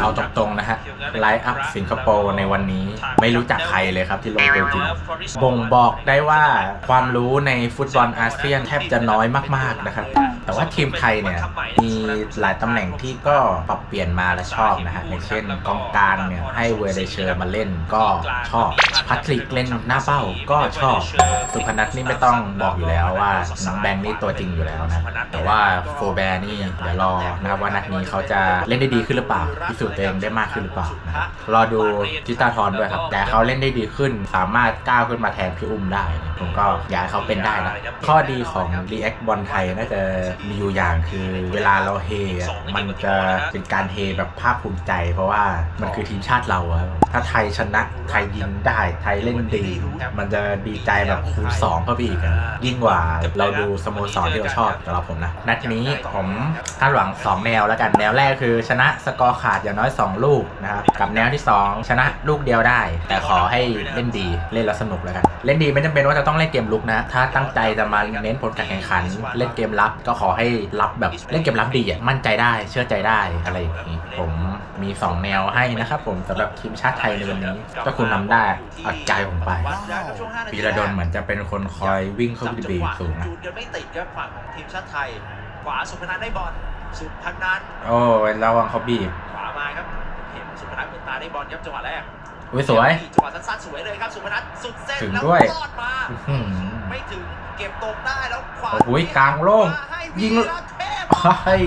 เอาตรงๆนะฮะไลฟ์อัพสิงคโปร์ในวันนี้ไม่รู้จักใครเลยครับที่ลงตัวจริงบ่งบอกได้ว่าความรู้ในฟุตบอลอาเซียนแทบจะน้อยมากๆนะครับแต่ว่าทีมไทยเนี่ยมีหลายตำแหน่งที่ก็ปรับเปลี่ยนมาและชอบนะฮะอย่างเช่นกองกลางเนี่ยให้เวเดเชอร์มาเล่นก็ชอบพัทริกเล่นหน้าเป้าก็ชอบ สุพนัทนี่ไม่ต้องบอกอยู่แล้วว่าน้องแบงค์นี่ตัวจริงอยู่แล้วนะแต่ว่าโฟแบร์นี่เดี๋ยวรอนะครับว่านัดนี้เขาจะเล่นได้ดีขึ้นหรือเปล่าพิสูจน์ตัวเองได้มากขึ้นหรือเปล่านะครับรอดูจิตาทรด้วยครับ แต่เขาเล่นได้ดีขึ้นสามารถก้าวขึ้นมาแทนพี่อุ้มได้ ผมก็อยากให้เขาเป็นได้นะข้อดีของ React บอลไทยน่าจะมีอยู่อย่างคือเวลาเราเฮอะมันจะเป็นการเฮแบบภาคภูมิใจ เพราะว่ามันคือทีมชาติเราอะถ้าไทยชนะไทยยิงได้ไทยเล่นดี มันจะดีใจแบบคูณสองเข้าไปอีกอะยิ่งกว่าเราดูสโมสรที่เราชอบสำหรับผมนะนัดนี้ผมคาดหวัง 2 แนวแล้วกันแนวแรกคือชนะสกอร์ขาดอย่างน้อย 2 ลูกนะครับกับแนวที่ 2 ชนะลูกเดียวได้ แต่ขอให้เล่นดีเล่นแล้วสนุกแล้วกัน เล่นดีไม่จำเป็นว่าจะต้องเล่นเกมลุกนะ ถ้าตั้งใจจะมาเน้นผลการแข่งขัน เล่นเกมรับก็ขอให้รับแบบเล่นเกมรับดีอะมั่นใจได้เชื่อใจได้อะไรอย่างนี้ ผมมี 2 แนวให้นะครับผมสำหรับทีมชาติไทยในวันนี้ถ้าคุณทำได้เอาใจผมไปปีระดนเหมือนจะเป็นคนคอยวิ่งเข้าไปบีบสูงนะจูนกันไม่ติดครับฝั่งของทีมชาติไทย ขวาสุพนัทได้บอลสุพนัทโอ้ยระวังเขาบีบขวามาครับเห็นสุพนัทเป็นตาได้บอลครับจังหวะแรก อุ้ยสวยจังหวะสั้นๆสวยเลยครับสุพนัทสุดเส้นถึงแล้วด้วยลอดมาอื้อหือไม่ถึงเก็บตกได้แล้วขวาโอ้โหกลางโล่งให้ยิงวีระเทพเฮ้ย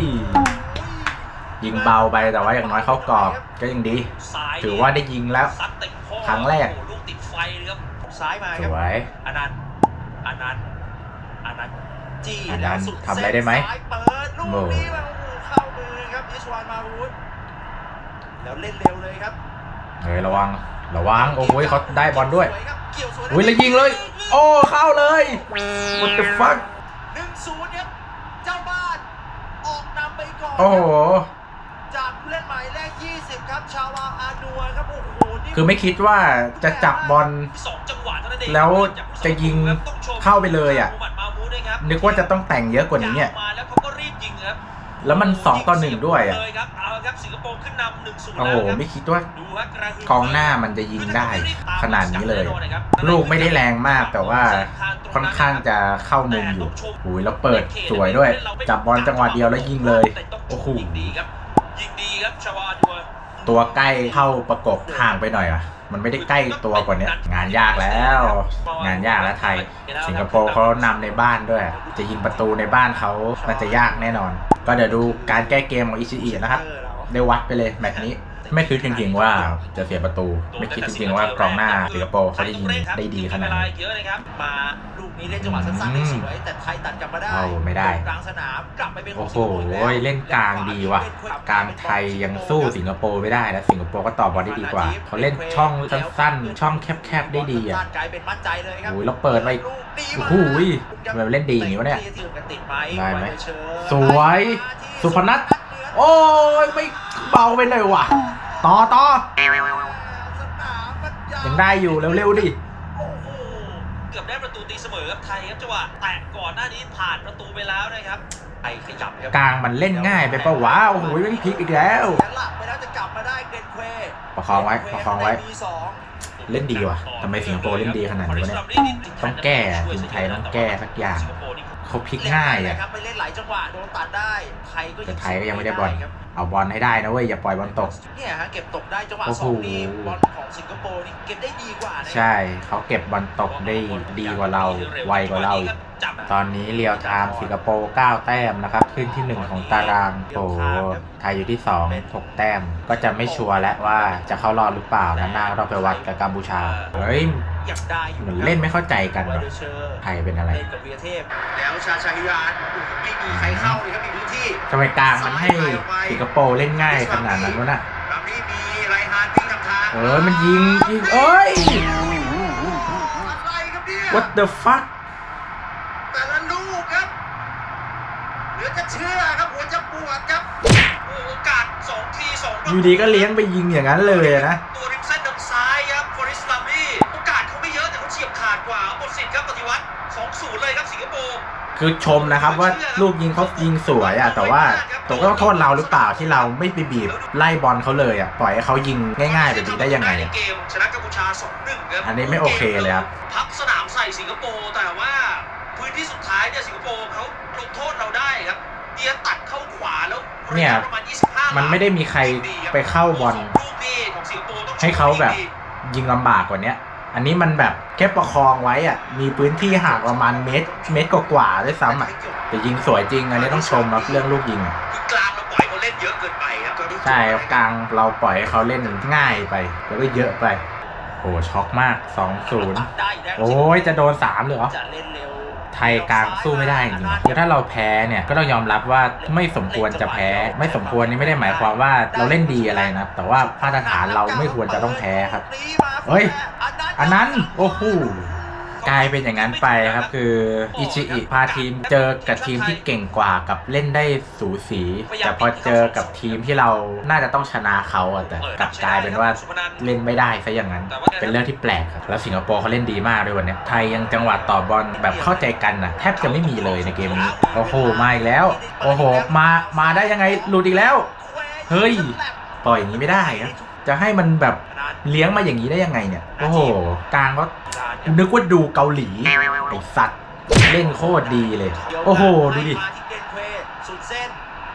ยิงเบาไปแต่ว่าอย่างน้อยเข้ากรอบก็ยังดีซ้ยถือว่าได้ยิงแล้วซัดติดข้อครั้งแรกโอ้โหลูกติดไฟเลยครับซ้ายมาสครับวยอนันต์อนันต์อนันต์จี้อนัแล้วนต์สุดทำอะไรได้ไหมเส้นซ้ายเปิดลูกโอ้นี้มาโอ้โหเข้ามือครับยิชวานมาวูดแล้วเล่นเร็วเลยครับเฮ้ยระวัง ระวังโอ้ยเขาได้บอลด้วยสครับเกี่ยวสวยอุ้ยแล้วยิงเลย โอ้เข้าเลย what the fuck หนึ่งศูนย์ครับเจ้าบ้านออกนำไปก่อนโอ้โหจากผู้เล่นหมายเลข20ครับชาวาอานัวครับโอ้โหนี่คือไม่คิดว่าจะจับบอลสองจังหวะเท่านั้นเองแล้วจะยิงเข้าไปเลยอะมุฮัมมัดมามูดด้วยครับนึกว่าจะต้องแต่งเยอะกว่านี้อะยาวมาแล้วเขาก็รีบยิงครับ แล้วมันสองต่อหนึ่งด้วยอะเลยครับเอาละครับสิงคโปร์ขึ้นนำหนึ่งศูนย์โอ้โหแล้วครับไม่คิดว่าดูฮะกระหึ่มกองหน้ามันจะยิงได้ ขนาดนี้เลย ลูกไม่ได้แรงมากแต่ว่าค่อนข้างจะเข้ามุมอยู่โอ้ยแล้วเปิดสวยด้วย จับบอลจังหวะเดียวแล้วยิงเลย โอ้โหยิงดีครับยิงดีครับชาวาดัวตัวใกล้เข้าประกบห่างไปหน่อยอะ มันไม่ได้ใกล้ตัวกว่านี้งานยากแล้ว งานยากแล้วไทย สิงคโปร์เขานำในบ้านด้วย จะยิงประตูในบ้านเขาน่าจะยากแน่นอน ก็เดี๋ยวดูการแก้เกมของอิชิอินะครับ ได้วัดไปเลยแมตช์นี้ไม่คิดจริงๆว่าจะเสียประตู ไม่คิดจริงๆว่ากองหน้าสิงคโปร์เขาจะยิงได้ดีขนาดนี้เยอะเลยครับมาลูกนี้เล่นจังหวะสั้นๆได้สวยแต่ไทยตัดกลับมาได้ เอาไม่ได้ กลางสนามกลับไปเป็นขโอ้งโหสิงคโปร์แล้วเล่นกลางดีว่ะ กลางไทยยังสู้สิงคโปร์ไม่ได้แล้วสิงคโปร์ก็ต่อบอลได้ดีกว่า เขาเล่นช่องสั้นๆ ช่องแคบๆได้ดีอะกลายเป็นมั่นใจเลยครับโอ้ยแล้วเปิดไปลูกนี้โอ้มาโหทำไมมันเล่นดีอย่างนี้วะเนี่ยติดไหมได้ไหมเชิญสวย สุพนัทโอ้ยไม่เบาไปหน่อยว่ะ ต่อต่อสนามมันยาวยังได้อยู่เร็วๆดิโอ้โหเกือบได้ประตูตีเสมอครับไทยครับจังหวะแตะก่อนหน้านี้ผ่านประตูไปแล้วนะครับไทยขยับครับกลางมันเล่นง่ายไปปะวะโอ้โหไม่พลิกอีกแล้วเสียหลักไปแล้วจะกลับมาได้เกรนเควประคองไว้ประคองไว้มีสอง เล่นดีว่ะทำไมสิงคโปร์เล่นดีขนาดนี้วะเนี่ยต้องแก้ทีมไทยต้องแก้สักอย่างเขาพลิกง่ายอะครับไปเล่นหลายจังหวะโดนตัดได้ไทยก็แต่ไทยก็ยังไม่ได้บอลครับเอาบอลให้ได้นะเว้ยอย่าปล่อยบอลตกเนี่ยฮะเก็บตกได้จังหวะโอ้โหสองนี้บอลของสิงคโปร์นี่เก็บได้ดีกว่านะใช่เขาเก็บบอลตกได้ดีกว่าเราไวกว่าเราอีกจับตอนนี้เรียวไทม์สิงคโปร์9แต้มนะครับขึ้นที่ 1 ของตารางโอ้โหไทยอยู่ที่ 2 6 แต้มก็จะไม่ชัวร์แล้วว่าจะเข้ารอบหรือเปล่านะหน้าเราไปวัดกับกัมพูชา เฮ้ยอยากได้อยู่เหมือนเล่นไม่เข้าใจกันวาว่ะเดเชอร์ไทยเป็นอะไรเล่นกับวีรเทพแล้วชาชาฮิรานไม่มีใครเข้าเลยครับมีพื้นที่ทำไมกลางมันให้สิงคโปร์เล่นง่ายขนาดนั้นวะน่ะลำนี้มีไรฮานวิ่งทำทางเออมันยิงยิงเอ้ยอะไรครับเนี่ย what the fuck แต่ละลูกครับเหลือจะเชื่อครับหัวจะปวดครับโอ้โอกาสสองทีสองอยู่ดีก็เลี้ยงไปยิงอย่างนั้นเลยนะตัว เลยครับสิงคโปร์คือชมนะครับว่าลูกยิงเขายิงสวยอะแต่ว่าตกก็โทษเราหรือเปล่าที่เราไม่ไปบีบไล่บอลเขาเลยอะปล่อยให้เขายิงง่ายๆแบบนี้ได้ยังไงอะเกมชนะกัมพูชา2-1ครับอันนี้ไม่โอเคเลยครับพับสนามใส่สิงคโปร์แต่ว่าพื้นที่สุดท้ายเนี่ยสิงคโปร์เขาลงโทษเราได้ครับเดียตัดเข้าขวาแล้วเนี่ยมันไม่ได้มีใครไปเข้าบอลให้เขาแบบยิงลำบากกว่านี้ อันนี้มันแบบแค่ประคองไว้อะมีพื้นที่ห่างประมาณเมตร เมตรกว่าๆด้วยซ้ำอะแต่ยิงสวยจริง อันนี้ต้องชมครับเรื่องลูกยิงอะคือกลางเราปล่อยเขาเล่นเยอะเกินไปครับใช่ครับกลางเราปล่อยให้เขาเล่นง่ายไป แล้วก็เยอะไปโอ้ช็อกมาก 2-0ได้แล้วโอ้ยจะโดน 3 เลยเหรอจะเล่นเร็วไทยกลางสู้ไม่ได้จริงๆคือถ้าเราแพ้เนี่ยก็ต้องยอมรับว่าไม่สมควรจะแพ้ ไม่สมควรนี่ไม่ได้หมายความว่าเราเล่นดีอะไรนะ แต่ว่ามาตรฐานเราไม่ควรจะต้องแพ้ครับ เฮ้ย อันนั้นโอ้โหกลายเป็นอย่างนั้นไปครับคืออิชิอิพาทีมเจอกับทีมที่เก่งกว่ากับเล่นได้สูสี แต่พอเจอกับทีมที่เราน่าจะต้องชนะเขาอะแต่กลับกลายเป็นว่าเล่นไม่ได้ซะอย่างนั้น เป็นเรื่องที่แปลกครับแล้วสิงคโปร์เขาเล่นดีมากด้วยวันนี้ไทยยังจังหวะต่อบอลแบบเข้าใจกันนะแทบจะไม่มีเลยในเกมนี้โอ้โหมาอีกแล้ว โอ้โหมามาได้ยังไงหลุดอีกแล้ว เฮ้ยปล่อยอย่างนี้ไม่ได้ครับ จะให้มันแบบเลี้ยงมาอย่างนี้ได้ยังไงเนี่ย โอ้โหกลางก็นึกว่าดูเกาหลีไอสัตว์เล่นโคตรดีเลย โอ้โห ดูดิมาที่เกนเควสุดเส้น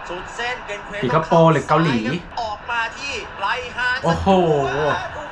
สุดเส้นเกนเควสิงคโปร์หรือเกาหลีออกมาที่ไลฮาร์โอ้โห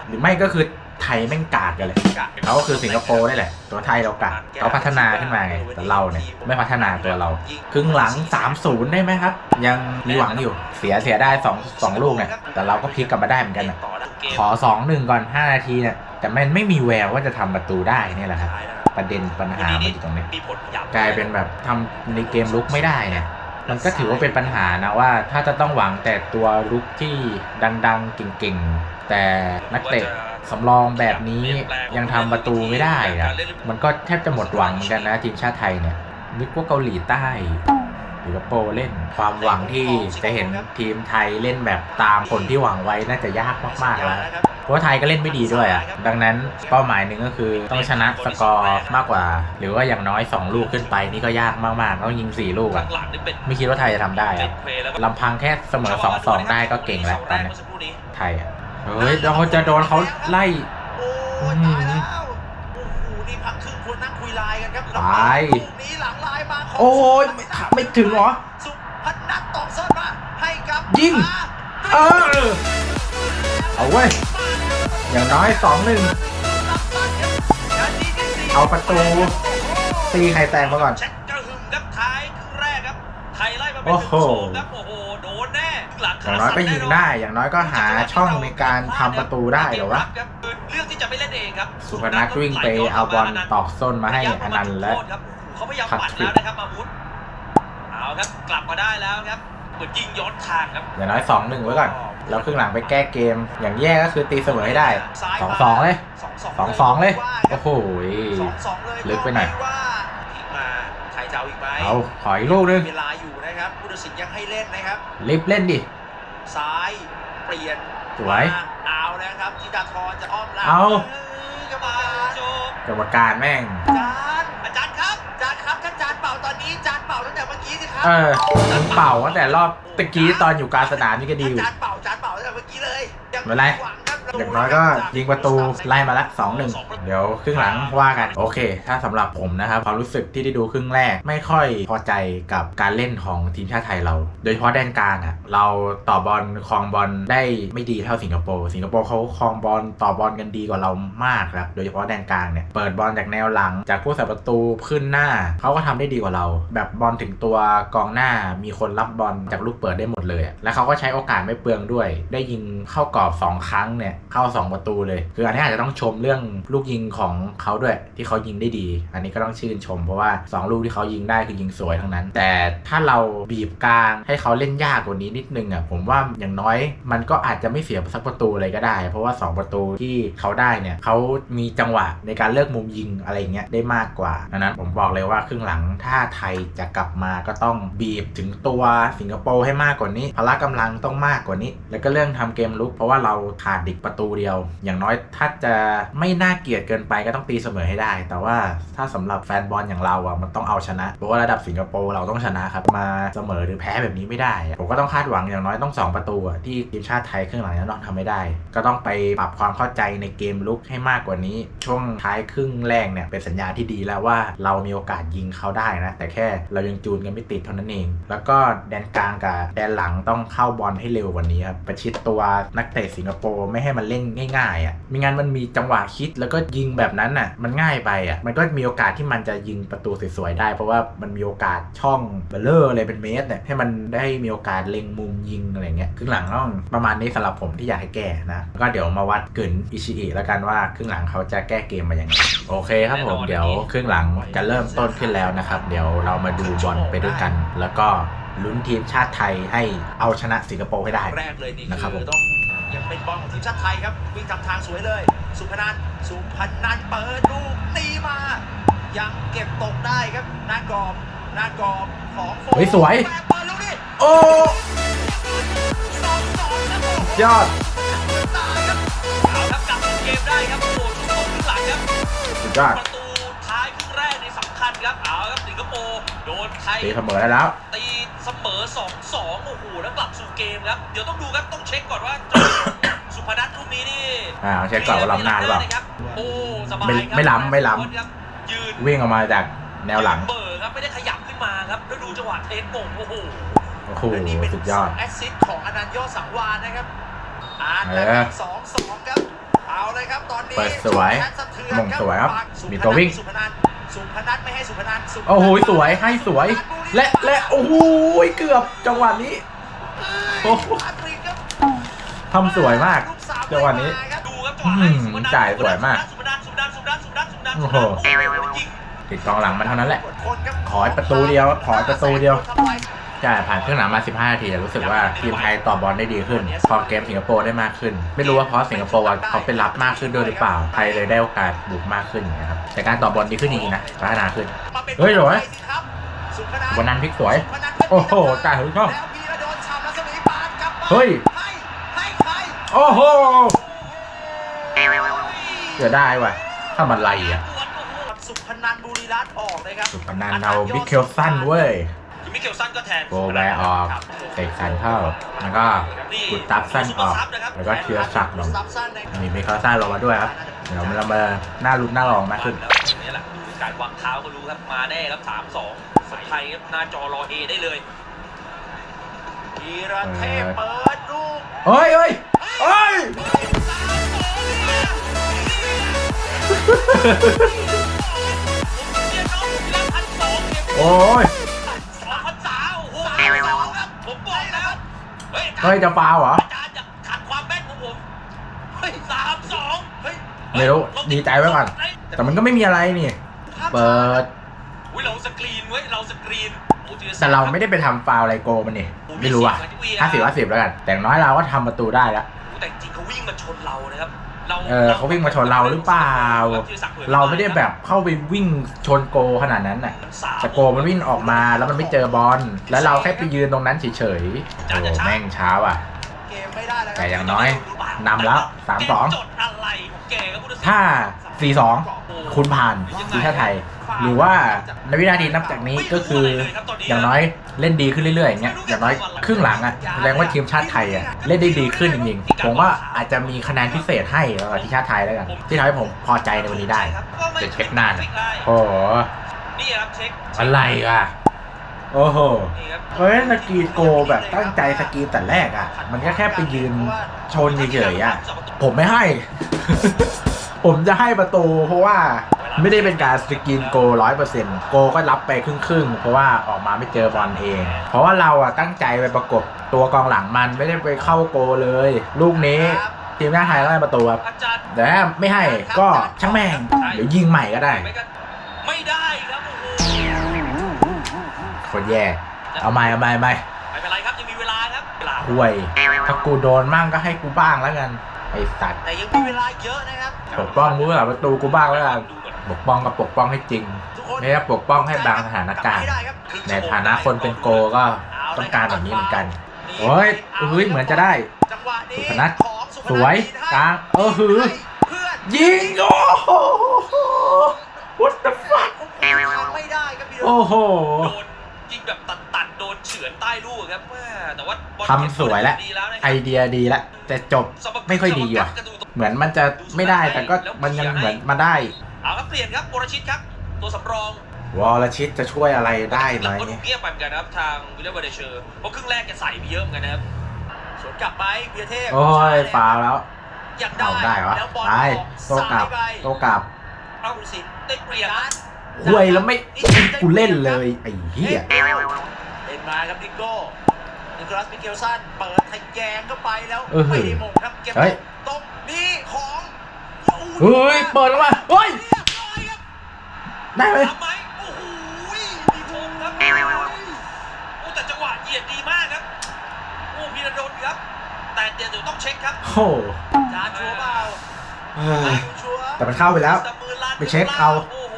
หรือไม่ก็คือไทยแม่งกากกันเลยเขาก็คือสิงคโปร์นี่แหละ ตัวไทยเรากากเขาพัฒนาขึ้นมาไงแต่เราเนี่ยไม่พัฒนาตัวเรา ครึ่งหลัง 3-0 ได้ไหมครับ ยังมีหวังอยู่เสียเสียได้2 2ลูกเนี่ยแต่เราก็พลิกกลับมาได้เหมือนกันนะต่อแล้วเกมขอ 2-1 ก่อน 5 นาทีเนี่ยแต่มันไม่มีแววว่าจะทำประตูได้เนี่ยแหละครับประเด็นปัญหามันอยู่ตรงนี้มีผลยับกลายเป็นแบบทำในเกมลุกไม่ได้เนี่ยมันก็ถือว่าเป็นปัญหานะว่า ถ้าจะต้องหวังแต่ตัวลุกที่ดังๆเก่งๆ แต่นักเตะ สำรองแบบนี้ยังทำประตูไม่ได้อะมันก็แทบจะหมดหวังเหมือนกันนะทีมชาติไทยเนี่ยนึกว่าเกาหลีใต้สิงคโปร์เล่นความหวังที่จะเห็นทีมไทยเล่นแบบตามผลที่หวังไว้น่าจะยากมากๆแล้วเพราะว่าไทยก็เล่นไม่ดีด้วยอะดังนั้นเป้าหมายหนึ่งก็คือต้องชนะสกอร์มากกว่า หรือว่าอย่างน้อย 2 ลูกขึ้นไปนี่ก็ยากมากๆต้องยิง 4 ลูกอะไม่คิดว่าไทยจะทำได้เกอะนเควแล้วก็ลำพังแค่เสมอ 2-2 ได้ก็เก่งแล้วตอนนี้ไทยอะ เฮ้ยเราจะโดนเขาไล่ โอ้ยตายแล้ว โอ้โห นี่พักครึ่งควรนั่งคุยไลน์กันครับตายลูกนี้หลังไลน์มาขงโอ้ยไม่ไม่ถึงเหรอ สุพนัทตอกเซิร์ฟมาให้กับยิง มาเออ เอาเว้ย อย่างน้อย2-1นาทีที่สี่เอาประตู ตีไข่แตกมาก่อนแจ็คกระหึ่มครับท้ายครึ่งแรกครับ ไทยไล่มาเป็นโอ้หนึ่โหงศูนย์ครับโอ้โหโดนแน่หลัง อย่างน้อยก็ยิงได้ อย่างน้อยก็หาช่องในการทำประตูได้เหรอวะครับเลือกที่จะไม่เล่นเองครับสุพนัทวิ่งไปเอาบอลตอกส้นมาให้อนันต์และ เขาพยายามพัดปัดทริแล้วปนะครับมามุดเอาครับกลับมาได้แล้วครับเหมือนยิงย้อนทางครับอย่างน้อย2-1ไว้ก่อน แล้วครึ่งหลังไปแก้เกม อย่างแย่ก็คือตีเสมอให้ได้2-2เลย2-2เลยโอ้โหสองสองเลยลึกไปหน่อยว่าอีกมาใครจะเอาอีกไหมเอาขออีกลูกนึงเวลาอยู่นะครับผู้ตัดสินยังให้เล่นนะครับรีบเล่นดิ ซ้ายเปลี่ยนสวยมาเอาแล้วครับธิดาธรจะอ้อมหลังเอากรรมการโจบกรรมการแม่งจานอาจารย์ครับจานครับถ้าจานเป่าตอนนี้จานเป่าตั้งแต่เมื่อกี้สิครัเออมันเป่าตั้งแต่รอบตะกี้ตอนอยู่กลารสนามนี่ก็ดีอยู่จานเป่าจานเป่าตั้งแต่เมื่อกี้เลยยังไม่เป็นไรหวังครับอย่างน้อยก็ยิงประตูไล่มาละ2-1เดี๋ยวครึ่งหลังว่ากัน โอเค ถ้าสำหรับผมนะครับความรู้สึกที่ได้ดูครึ่งแรกไม่ค่อยพอใจกับการเล่นของทีมชาติไทยเรา โดยเฉพาะแดนกลางอะเราต่อบอลครองบอลได้ไม่ดีเท่าสิงคโปร์สิงคโปร์เขาครองบอลต่อบอลกันดีกว่าเรามากครับโดยเฉพาะแดนกลางเนี่ยเปิดบอลจากแนวหลัง จากผู้สับประตูขึ้นหน้าเขาก็ทำได้ดีกว่าเรา แบบบอลถึงตัวกองหน้ามีคนรับบอลจากลูกเปิดได้หมดเลย แล้วเขาก็ใช้โอกาสไม่เปลืองด้วย ได้ยิงเข้ากรอบสองครั้งเนี่ย เข้าสองประตูเลย คืออันนี้อาจจะต้องชมเรื่องลูกยิงของเขาด้วยที่เขายิงได้ดี อันนี้ก็ต้องชื่นชม เพราะว่าสองลูกที่เขายิงได้คือยิงสวยทั้งนั้น แต่ถ้าเราบีบกลางให้เขาเล่นยากกว่านี้นิดนึงอะผมว่าอย่างน้อยมันก็อาจจะไม่เสียสักประตูเลยก็ได้ เพราะว่าสองประตูที่เขาได้เนี่ยเขามีจังหวะในการเลือกมุมยิงอะไรเงี้ยได้มากกว่าดังนั้นผมบอกเลยว่าครึ่งหลังถ้าไทยจะกลับมาก็ต้องบีบถึงตัวสิงคโปร์ให้มากกว่านี้พละกำลังต้องมากกว่านี้ แล้วก็เรื่องทำเกมลุกเพราะว่าเราขาดดิกประตูเดียว อย่างน้อยถ้าจะไม่น่าเกลียดเกินไปก็ต้องตีเสมอให้ได้ แต่ว่าถ้าสำหรับแฟนบอลอย่างเราอะมันต้องเอาชนะเพราะว่าระดับสิงคโปร์เราต้องชนะครับมาเสมอหรือแพ้แบบนี้ไม่ได้ ผมก็ต้องคาดหวังอย่างน้อยต้อง 2 ประตูอะที่ทีมชาติไทยครึ่งหลังจะต้องทำไม่ได้ ก็ต้องไปปรับความเข้าใจในเกมลุกให้มากกว่านี้ ช่วงท้ายครึ่งแรกเนี่ยเป็นสัญญาณที่ดีแล้วว่าเรามีโอกาสยิงเขาได้นะ แต่แค่เรายังจูนกันไม่ติดเท่านั้นเอง แล้วก็แดนกลางกับแดนหลังต้องเข้าบอลให้เร็วกว่านี้ครับประชิดตัวนักเตะสิงคโปร์ไม่ให้มันเล่นง่ายๆอะไม่งั้นมันมีจังหวะคิดแล้วก็ยิงแบบนั้นอะ มันง่ายไปอะ มันก็มีโอกาสที่มันจะยิงประตูสวยๆได้ เพราะว่ามันมีโอกาสช่องเบลเลอร์อะไรเป็นเมตรเนี่ยให้มันได้มีโอกาสเล็งมุมยิงอะไรเงี้ยครึ่งหลังต้องประมาณนี้สำหรับผมที่อยากให้แก้นะแล้วก็เดี๋ยวมาวัดกึนอิชิอิแล้วกันว่าครึ่งหลังเขาจะแก้เกมมาอย่างไรโอเคครับผมเดี๋ยวครึ่งหลังจะเริ่มต้นขึ้นแล้วนะครับ เดี๋ยวเรามาดูบอลไปด้วยกัน แล้วก็ลุ้นทีมชาติไทยให้เอาชนะสิงคโปร์ให้ได้แรกเลยนี่นะครับคือผมต้อง ยังเป็นบอลของทีมชาติไทยครับ วิ่งทำทางสวยเลย สุพนันท์สุพนันท์เปิดลูกตีมา ยังเก็บตกได้ครับนากรอบนากรอบของโฟเฮ้ยสวยแปะเปิดลูกนี้โอ้สองสองครับโอ้โหยอดตายครับเอาครับกลับมาเกมได้ครับโอ้โหช่วงต้นครึ่งหลังครับสุดยอดประตู คัญครับเอาครับสิงคโปร์โดนไทยตีเสมอได้แล้ว ตีเสมอ2-2โอ้โหแล้วกลับสู่เกมครับเดี๋ยวต้องดูครับต้องเช็คก่อนว่าสุพนัทลูกนี้นี่อ่าเช็คก่อนว่าล้ำหน้าหรือเปล่าครับโอ้สบายไม่ครับไม่ล้ำไม่ล้ำครับยืนวิ่งออกมาจากแนวหลังยืเบอร์ครับไม่ได้ขยับขึ้นมาครับแล้วดูจังหวะเทคโป่งโอ้โหโอ้โหและนี่เป็นสุดยอดแอสซิสต์ของอนันต์ยอดสังวานนะครับอ่านเอแล้วอสองสองครับเอาเลยครับตอนนี้เปิดสวยแอสสะเทือนมงสวยครับสุมีตัววิ่งสุพนันท์ สุพนัทไม่ให้สุพนันท์สุพนัทโอ้โหสวยให้สวย และและโอ้โหเกือบจังหวะนี้โอ้โหทำสวยมากจังหวะนี้ดูครับอื้อหือจ่ายสวยมากสุพนัทสุพนัทสุพนัทสุพนัทสุพนัทโอ้โหยิงติดกองหลังมันเท่านั้นแหละคนครับขอให้ประตูเดียวขอให้ประตูเดียว ใช่ผ่านเครื่องหลังมา 15 นาทีแต่รู้สึกว่าทีมไทยต่อบอลได้ดีขึ้น พอเกมสิงคโปร์ได้มากขึ้น ไม่รู้ว่าเพราะสิงคโปร์ว่าเขาเป็นรับมากขึ้นด้วยหรือเปล่า ไทยเลยได้โอกาสบุกมากขึ้นอย่างเงี้ยครับแต่การต่อบอลดีขึ้นจริงๆนะพัฒนาขึ้นมาป็นเฮ้ยเหรอครับสุพนัทวันนั้นพลิกสวยสุพนัทโอ้โหจ่ายถึงช่องแล้วพีระโดนฉาบรัศมีปานกลับมาเฮ้ยให้ให้ใครโอ้โหเสียได้ว่ะถ้ามันไรอะสุพนันบุรีรัตน์ออกเลยครับสุพนันเอามิเคลสันเว้ยคือ มิเคลสันก็แทนโกแวร์ออกครับเตะสันเข้า แล้วก็กุดตับสั้นออก แล้วก็เทียร์สักลงซับสั้นนะครับมีมิเคลสันลงมาด้วยครับ เดี๋ยวเรามาหน้าลุ้นหน้าลองมากขึ้นแล้วนี่แหละดูการวางเท้าก็รู้ครับมาแน่ครับสามสองสไทยครับหน้าจอรอเอได้เลยธีรเทพเปิดลูกเฮ้ยเฮ้ยเฮ้ยโอ้ย เฮ้ยจะฟาวเหรอ อาจารย์อย่าขัดความแม่นของผม เฮ้ยสามสองเฮ้ยไม่รู้ดีใจไว้ก่อน แต่มันก็ไม่มีอะไรนี่ เปิด อุ้ยเราสกรีนเว้ยเราสกรีนโอ้ธีศักดิ์แต่เราไม่ได้ไปทำฟาวอะไรโกมันนี่ไม่รู้อะห้าสิบห้าสิบแล้วกัน แต่อย่างน้อยเราก็ทำประตูได้แล้วโอ้แต่จริงๆเขาวิ่งมาชนเรานะครับ เราเออเขาวิ่งมาชนเราหรือเปล่าธีศักดิ์ผยเราไม่ได้แบบเข้าไปวิ่งชนโกขนาดนั้นน่ะสามแต่โกมันวิ่งออกมาแล้วมันไม่เจอบอล แล้วเราแค่ไปยืนตรงนั้นเฉยๆโอ้แม่งช้าว่ะเกมไม่ได้แล้วครับแต่อย่างน้อยนำแล้วสามสองจดอะไรของแกครับผู้ตัดสินถ้า 4-2 คุณผ่านทีมชาติไทย หรือว่าในวินาทีนับจากนี้ก็คืออย่างน้อยเล่นดีขึ้นเรื่อยๆอย่างเงี้ยอย่างน้อยครึ่งหลังอะแสดงว่าทีมชาติไทยอะเล่นได้ดีขึ้นจริงๆผมว่าอาจจะมีคะแนนพิเศษให้สำหรับทีมชาติไทยแล้วกัน ที่ทำให้ผมพอใจในวันนี้ได้เดี๋ยวเช็คหน้าหน่อยโอ้โหนี่ครับเช็คอะไรอะโอ้โหนี่ครับเฮ้ยสกรีนโกแบบตั้งใจสกรีนแต่แรกอะ มันก็แค่ไปยืนชนเฉยๆอะ ผมไม่ให้ ผมจะให้ประตูเพราะว่าไม่ได้เป็นการสกรีนโกร้อยเปอร์เซ็นต์โกก็รับไปครึ่งๆ เพราะว่าออกมาไม่เจอบอลเอง เพราะว่าเราอะตั้งใจไปประกบตัวกองหลังมันไม่ได้ไปเข้าโกเลย ลูกนี้ทีมชาติไทยก็ได้ประตูครับอาจารย์แต่ถ้าไม่ให้ก็ช่างแม่ง เดี๋ยวยิงใหม่ก็ได้ ไม่ก็ไม่ได้ครับโอ้โหโคตรแย่เอาใหม่เอาใหม่เอาใหม่ไม่เป็นไรครับยังมีเวลาครับเวลาห่วย ถ้ากูโดนมั่งก็ให้กูบ้างแล้วกัน ไอสัตว์แต่ยังมีเวลาเยอะนะครับปกป้องกูหลัประตูกูบ้างแล้วกันปกป้องกับปกป้องให้จริงทุกคนไม่ได้ปกป้องให้บางสถานการณ์ไม่ได้ครับครึ่งในชั่วโมงฐานะคนเป็นโกก็ต้องการแบบนี้เหมือนกันโอ้ยอุ้ยเหมือนจะได้จังหวะนี้สุพนัทของสุพสวยกลางเออหือเพื่อนยิงโอ้โห what the fuck ไม่ได้ครับพี่โอ้โหโดน ยิงแบบตัดๆโดนเฉือนใต้ลูกครับแม่แต่ว่าบอลทำสวยแล้วดีแล้วนะคไอรับเดียดีแล้วแต่จบไม่ค่อยดีว่ะ เหมือนมันจะไม่ได้แต่ก็มันยังเหมือนมาได้ เอาครับเปลี่ยนครับวรชิตครับ ตัวสำรองวอลชิตจะช่วยอะไรได้ไหมก็ดูเงียบไปเหมือนกันนะครับทางวิลเลียมเบอร์เดเชอร์เพราะครึ่งแรกแกใส่ไปเยอะเหมือนกันนะครับสวนกลับไปเบียร์เทพโอ้ยฟาวแล้วอยากเอาได้วะแล้วบอลไปออกโตกลับสายไปโตกลับเอาคุณสินได้เปรียบการ คุยแล้วไม่กูเล่นเลยไอ้เหี้ยเล่นมาครับนิโก้นิโคลัสมิเกลสันเปิดทะแยงเข้าไปแล้วเออไม่ได้มงครับเก็บเฮ้ยตรงนี้ของเฮ้ยเปิดออกมาเฮ้ยเรียบร้อยครับได้ไหมทำไหมโอ้โหมีคมครับโอ้แต่จังหวะเหยียดดีมากครับโอ้พีระดนครับ แต่เดี๋ยวต้องเช็คครับโอ้โหจานชัวร์เปล่าเฮ้ยชัวร์แต่มันเข้าไปแล้วแต่มือลั่นไปเช็คเอาโอ้โห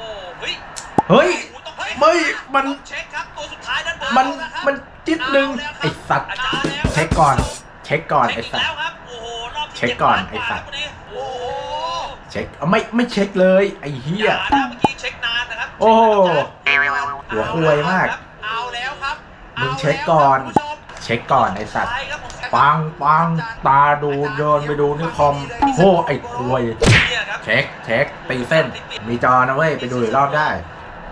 เฮ้ยเฮ้ยโอ้โหต้องเช็คเฮ้ยมันต้องเช็คครับตัวสุดท้ายด้านบนมันเอาละครับมันจิตหนึ่งไอสัตว์อาจารย์แล้วเช็คก่อน เช็คก่อนเช็ไอคอีกสัตแล้วว์ครับโอ้โหรอบที่เช็คก่อนจ็ดไอ้สัตว์ล้านกว่าครับวันนี้โอ้โหเช็คเอาไม่ ไม่เช็คเลย ไอ้เหี้ยอย่านะเมื่อกี้เช็คนานนะครับโอ้โหเช็คนะครับหัวควยมากเอาแล้วครับมึงเช็คก่อนาแล้วครับเช็คก่อนไอสัตว์ไปครับผมปังปังตาดูเดินไปดูนี่คอมโหไอ้ควยเนี่ยครับเช็คเช็คตีเส้น มีจอนะเว้ย ไปดูอีกรอบได้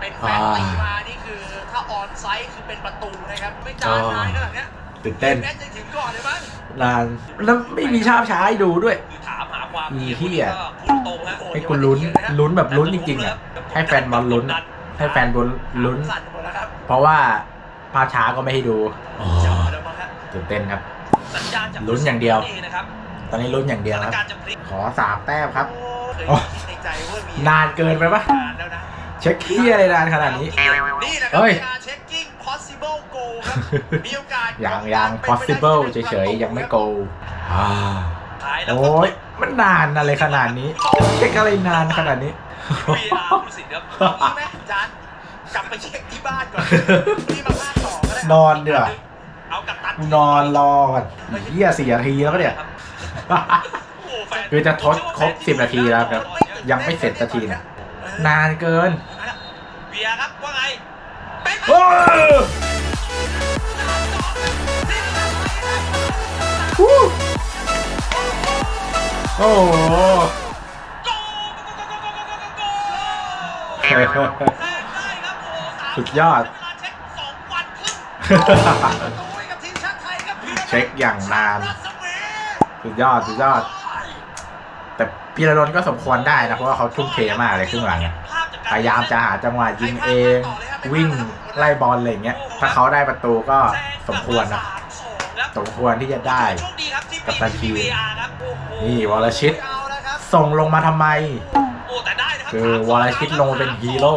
เป็นแฟนตีมานี่คือถ้าออนไซต์คือเป็นประตูนะครับ ไม่จานอ๋อนานขนาดเนี้ยตื่นเต้นแมตช์จะถึงก่อนเลยมั้งนานแล้วไม่มีชาบช้าให้ดูด้วยคือถามหาความอีดีเหี้ยก็พูดตรงฮะให้กูลุ้นลุ้นแบบลุ้นจริงๆอะให้แฟนบอลลุ้นอะให้แฟนบอลลุ้นสั่นหมดแล้วครับเพราะว่าภาพช้าก็ไม่ให้ดูโอ้จับมาแล้วมั้งครับตื่นเต้นครับสัญญาณจากลุ้นอย่างเดียวนี่นะครับตอนนี้ลุ้นอย่างเดียวสถานครับการณ์จะพลิกขอสามแต้มครับโอ้เคยคิดในใจว่ามีนานเกินไปปะนานแล้วนะ เช็คเคียอะไรนานขนาดนี้ นี่แหละครัเฮ้ยการเช็คกิ้ง possible goal ครับมีโอกาสยังยัง possible เฉยๆ ยังไม่ go อ่าท้ายแล้วโอ้ยมันนานอะไรขนาดนี้ เช็คอะไรนานขนาดนี้วีอาร์ผู้สินครับเอางี้ไหมจานกลับไปเช็คที่บ้านก่อนนี่มาภาคต่อก็ได้นอนเดี๋ยวเอากับตันกูนอนรอก่อนเฮียสี่นาทีแล้วก็เนี่ยโอ้แฟนคือจะทดครบ10นาทีแล้วครับยังไม่เสร็จสักทีนะ นานเกินเบียร์ครับว่าไงเป็นโอ้ยฮู้โอ้โหโกเฮ้ยได้ครับโอ้สามสุดยอดใช้เวลาเช็คสองวันครึ่งประตูให้กับทีมชาติไทยครับพีระดลเช็คอย่างนานรัศมีสุดยอด สุดยอดแต่ พีระดนก็สมควรได้นะเพราะว่าเขาทุ่มเทมากเลยครึ่งหลังอะพยายามจะหาจังหวะยิงเอง วิ่งไล่บอลอะไรอย่างเงี้ยถ้าเขาได้ประตูก็สมควรนะสมควรที่จะได้โชคดีครับที่กัปตันทีนี่วรชิตเอล้วครับส่งลงมาทำไมโอ้แต่ได้นะครัคือวรชิตลงมาเป็นฮีโร่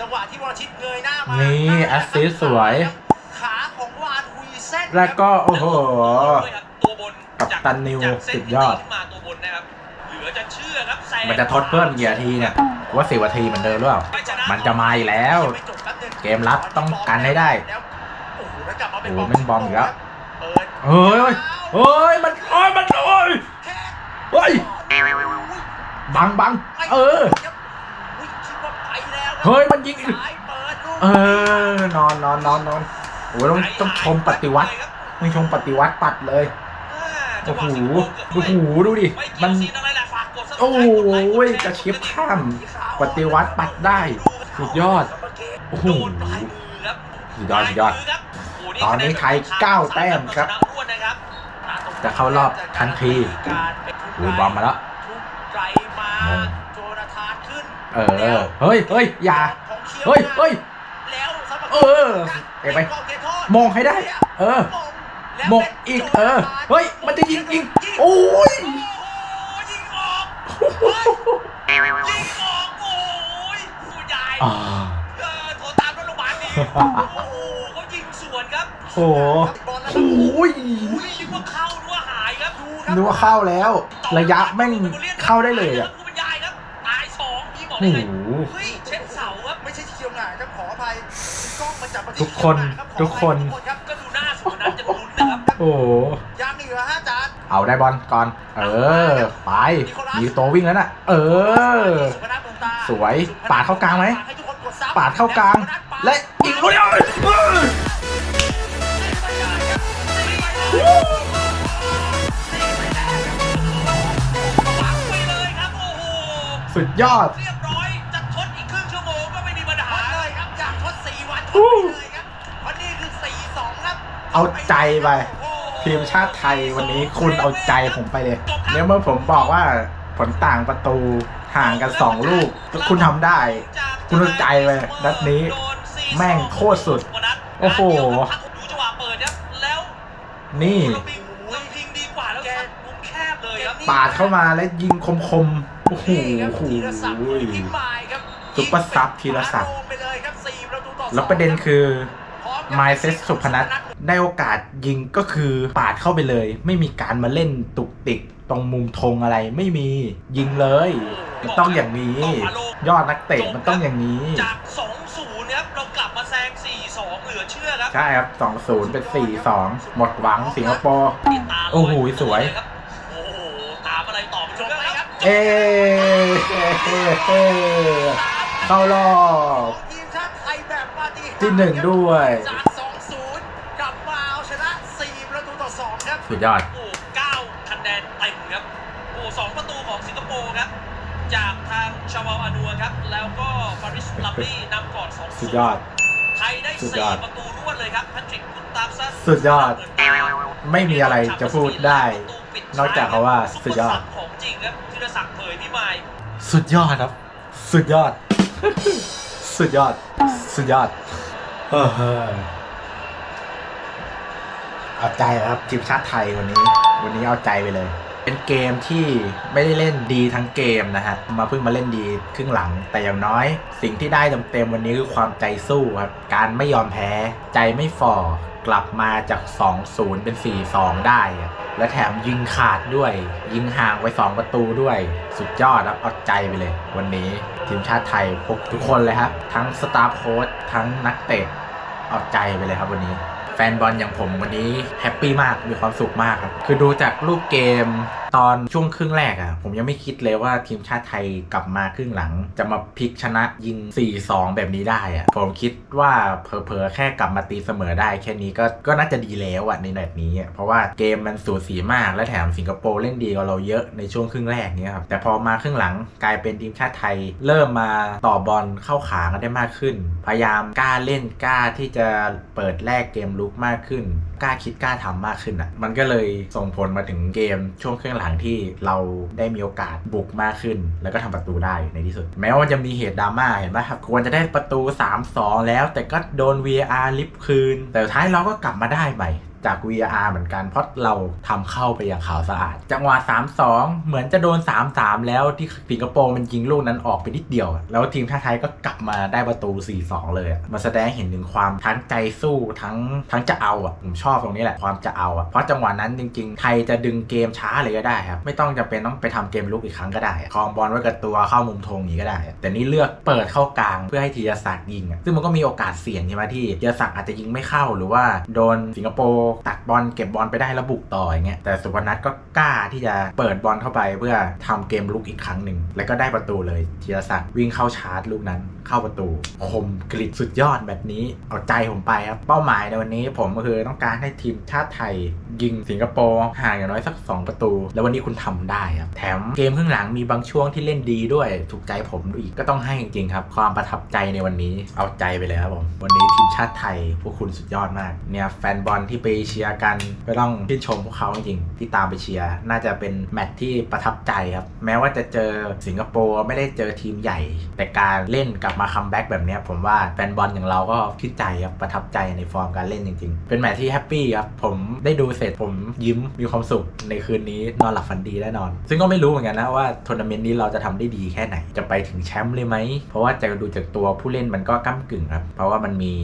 จังหวะที่วรชิตเงยหน้ามานี่แอสซิสสวยขาของวานฮุยเซนแล้วก็โอ้โหตับนกัปตันนิวสุดยอด มันจะทดเพิ่มกี่นาทีเนี่ยว่าสิบนาทีเหมือนเดิมหรือเปล่า มันจะมาอีกแล้ว เกมรับต้องกันให้ได้ โอ้โหแล้วกลับมาเป็นโอ้โหแม่งบอมอีกแล้วเปิดเฮ้ยเฮ้ย มันโอ้ยมันโอ้ยเฮ้ย บังบังเออ เฮ้ย มันยิงเปิดลูกเออ นอนนอนนอนนอนโอ้ยต้องต้องชมปฏิวัติต้องชมปฏิวัติปัดเลย โอ้โห โอ้โห ดูดิ มัน โอ้ยกระชิบข้ามปฏิวัติปัดได้ สุดยอด โอ้โหโดนปลายสุดยอดสุดยอด ตอนนี้ไทยเก้าแต้มครับ จะเข้ารอบทันทีอุ้ยบอมมาแล้วมางเออ เฮ้ยเฮ้ยอย่า เฮ้ยเฮ้ยแล้วเออเอ้ไปกขโทษมงให้ได้ เออแล้วมงอีก เออ เฮ้ย มันจะยิงยิง โอ้ย เขายิงสวนครับโอ้โหบอลแล้วโอ้ยอุ้ยนึกว่าเข้านึกว่าหายครับดูครับนึกว่าเข้าแล้ว ระยะแม่งเข้าได้เลยอะผู้บรรยายครับตายสองพี่บอกโอ้ได้โหไงเฮ้ยเช็ดเสาครับไม่ใช่เคียวหงายครับขออภัยกล้องมาจับมาทุกคนทุกคนทุกคนครับก็ดูหน้าสุดนั้นจะลุ้นนะครับโอ้โหยามเหนือฮะอาจารย์เอาได้บอลก่อน เออ ไปมีตัววิ่งแล้วน่ะ เออ สวยปาดเข้ากลางไหม ปาดเข้ากลาง และ ยิงลูกเดียวเออสุดยอด เรียบร้อยจะทดอีกครึ่งชั่วโมงก็ไม่มีปัญหาทดเลยครับจากทดสี่วันทดอู้ไปเลยครับเพราะนี่คือสี่สองครับเอาใจไปทีมชาติไทยวันนี้คุณเอาใจผมไปเลยเนี่ยเมื่อผมบอกว่าผลต่างประตูห่างกันสองลูก คุณทำได้ คุณเอาใจไปนัดนี้ แม่งโคตรสุด โอ้โห ดูจังหวะเปิดครับแล้วนี่เราพิงเราพิงดีกว่าแล้วครับมุมแคบเลยครับปาดเข้ามาแล้วยิงคมๆ โอ้โหนี่ครับโอ้โหธีรศักดิ์พิมายครับซุปเปอร์ซับธีรศักดิ์โดนไปเลยครับสี่ประตูต่อสองแล้วประเด็นคือพร้อกับไมเซสสุพนัทได้โอกาสยิงก็คือปาดเข้าไปเลย ไม่มีการมาเล่นตุกติกตรงมุมธงอะไรไม่มียิงเลย มันต้องอย่างนี้ ยอดนักเตะมันต้องอย่างนี้จาก2-0 ครับ เรากลับมาแซ ง4-2เหลือเชื่อครับใช่ครับ2-0เป็น4-2หมดหวังสิงคโปร์นี่ตาลยโอ้โหสวย ครับโอ้โหตามอะไรต่อไปชมเลยครับเอ้เฮ้เฮ้เฮ้เข้ารอบทีมชาติไทยแบบปาฏิหาริย์ที่หนึ่งด้วยจาก2-0กลับมาเอาชนะ4ประตูต่อ2ครับสุดยอด โอ้เก้าคะแนนเต็มครับโอ้สองประตูของสิงคโปร์ครับ จากทางชาวาอานัวครับ แล้วก็ฟาริสลัมลี่นำก่อน2สุดยอดไทยได้ สุดยสี่อด ประตูรวดเลยครับแพทริกกุนตามซัสสุดยอด ไม่มีอะไรจะพูดได้ นอกจากคำว่าสุดยอด ของจริงครับธีรศักดิ์เผยพิมาย สุดยอดครับ สุดยอด สุดยอด สุดยอดเฮ้อเอาใจครับทีมชาติไทยวันนี้ วันนี้เอาใจไปเลย เป็นเกมที่ไม่ได้เล่นดีทั้งเกมนะฮะ มาเพิ่งมาเล่นดีครึ่งหลัง แต่อย่างน้อย สิ่งที่ได้เต็มๆวันนี้คือความใจสู้ครับ การไม่ยอมแพ้ ใจไม่ฝ่อกลับมาจาก 2-0 เป็น 4-2 ได้ และแถมยิงขาดด้วย ยิงห่างไป2ประตูด้วย สุดยอดครับเอาใจไปเลย วันนี้ทีมชาติไทยพวกทุกคนเลยครับ ทั้งสตาฟโค้ชทั้งนักเตะเอาใจไปเลยครับวันนี้ แฟนบอลอย่างผมวันนี้แฮปปี้มากมีความสุขมากครับ คือดูจากรูปเกมตอนช่วงครึ่งแรกอะ่ะ ผมยังไม่คิดเลยว่าทีมชาติไทยกลับมาครึ่งหลัง จะมาพลิกชนะยิง 4-2 แบบนี้ได้อะ่ะ ผมคิดว่าเผลอๆแค่กลับมาตีเสมอได้ แค่นี้ก็ก็น่าจะดีแล้วอะ่ะในแบบนี้ เพราะว่าเกมมันสูสีมากและแถมสิงคโปร์เล่นดีกว่าเราเยอะในช่วงครึ่งแรกเนี้ยครับแต่พอมาครึ่งหลังกลายเป็นทีมชาติไทย เริ่มมาต่อบอลเข้าขากันได้มากขึ้น พยายามกล้าเล่นกล้าที่จะเปิดแลกเกมลุกมากขึ้น กล้าคิดกล้าทำมากขึ้นอะ มันก็เลยส่งผลมาถึงเกมช่วงครึ่งหลังที่เราได้มีโอกาสบุกมากขึ้น แล้วก็ทำประตูได้ในที่สุด แม้ว่าจะมีเหตุดราม่าเห็นไหมครับควรจะได้ประตู 3-2 แล้ว แต่ก็โดน VR ลิฟคืน แต่ท้ายเราก็กลับมาได้ใหม่ จาก VAR เหมือนกัน เพราะเราทำเข้าไปอย่างขาวสะอาด จังหวะ 3-2 เหมือนจะโดน 3-3 แล้วที่สิงคโปร์มันยิงลูกนั้นออกไปนิดเดียว แล้วทีมชาติไทยก็กลับมาได้ประตู 4-2 เลยมาแสดงเห็นถึงความทั้งใจสู้ทั้งทั้งจะเอาอะผมชอบตรงนี้แหละความจะเอาอะเพราะจังหวะนั้นจริง ๆ ไทยจะดึงเกมช้าเลยก็ได้ครับไม่ต้องจำเป็นต้องไปทำเกมลุกอีกครั้งก็ได้คองบอลไว้กับตัวเข้ามุมธงอย่างนี้ก็ได้ แต่นี่เลือกเปิดเข้ากลางเพื่อให้ธีรศักดิ์ยิงซึ่งมันก็มีโอกาสเสี่ยงใช่ไหมที่ธีรศักดิ์อาจจะยิงไม่เข้าหรือว่าโดนสิงคโปร์ตัดบอลเก็บบอลไปได้แล้วบุกต่ออย่างเงี้ยแต่สุพนัทก็กล้าที่จะเปิดบอลเข้าไปเพื่อทำเกมลุกอีกครั้งหนึ่งแล้วก็ได้ประตูเลยธีรศักดิ์วิ่งเข้าชาร์จลูกนั้น เข้าประตูคมกริบสุดยอดแบบนี้เอาใจผมไปครับ เป้าหมายในวันนี้ผมก็คือต้องการให้ทีมชาติไทย ยิงสิงคโปร์ห่างอย่างน้อยสัก 2 ประตู แล้ววันนี้คุณทำได้ครับ แถมเกมครึ่งหลังมีบางช่วงที่เล่นดีด้วย ถูกใจผมอีกก็ต้องให้จริงๆครับ ความประทับใจในวันนี้เอาใจไปเลยครับผมวันนี้ทีมชาติไทยพวกคุณสุดยอดมากเนี่ยแฟนบอลที่ไปเชียร์กันก็ต้องชื่นชมพวกเขาจริงๆที่ตามไปเชียร์น่าจะเป็นแมตช์ที่ประทับใจครับแม้ว่าจะเจอสิงคโปร์ไม่ได้เจอทีมใหญ่ แต่การเล่นกลับมาคัมแบ็กแบบนี้ผมว่าแฟนบอลอย่างเราก็ชื่ใจครับประทับใจในฟอร์มการเล่นจริง ๆ เป็นแมตช์ที่แฮปปี้ครับผมได้ดูเสร็จผมยิ้มมีความสุขในคืนนี้นอนหลับฝันดีแน่นอน ซึ่งก็ไม่รู้เหมือนกันนะว่าทัวร์นาเมนต์นี้เราจะทำได้ดีแค่ไหนจะไปถึงแชมป์เลยไหม เพราะว่าจะดูจากตัวผู้เล่นมันก็ก้ากึ่งครับ เพราะว่ามันมี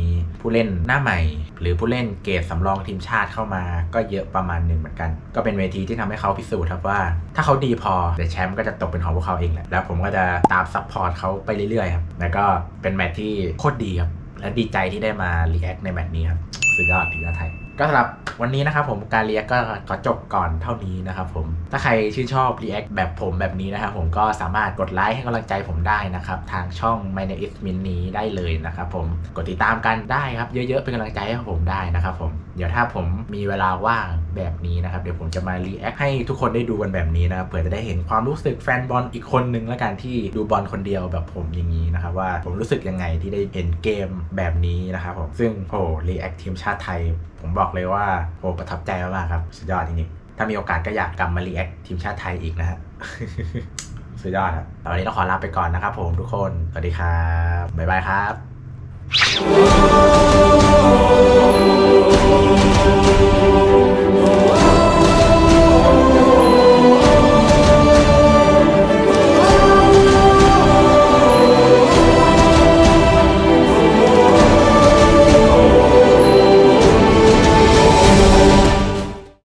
ผู้เล่นหน้าใหม่ หรือผู้เล่นเกรดสำรองทีมชาติเข้ามา ก็เยอะประมาณหนึ่งเหมือนกัน ก็เป็นเวทีที่ทำให้เขาพิสูจน์ครับว่า ถ้าเขาดีพอเดี๋ยวแชมป์ก็จะตกเป็นของพวกเขาเองแหละแล้วผมก็จะตามซัพพอร์ตเขาไปเรื่อยๆครับแล้วก็็เป็นแมตช์ที่โคตรดีครับ และดีใจที่ได้มารีแอคในแมตช์นี้ครับสุดยอดทีมชาติไทย ก็สำหรับวันนี้นะครับผมการเรียกก็ขอจบก่อนเท่านี้นะครับผมถ้าใครชื่นชอบรีแอคแบบผมแบบนี้นะครับผมก็สามารถกดไลค์ให้กำลังใจผมได้นะครับ ทางช่อง My Name is Min นี้ได้เลยนะครับผมกดติดตามกันได้ครับ เยอะๆ เป็นกำลังใจให้ผมได้นะครับผมเดี๋ยวถ้าผมมีเวลาว่างแบบนี้นะครับเดี๋ยวผมจะมารีแอคให้ทุกคนได้ดูกันแบบนี้นะครับเผื่อจะได้เห็นความรู้สึกแฟนบอลอีกคนนึงแล้วกันที่ดูบอลคนเดียวแบบผมอย่างนี้นะครับว่าผมรู้สึกยังไงที่ได้เห็นเกมแบบนี้นะครับผมซึ่งโอ้รีแอคทีมชาติไทยผมบอกเลยว่าโอ้ประทับใจมากๆครับ สุดยอดจริงๆ ถ้ามีโอกาสก็อยากกลับมารีแอคทีมชาติไทยอีกนะฮะสุดยอดครับวันนี้เราขอลาไปก่อนนะครับผมทุกคน สวัสดีครับ บ๊ายบายครับ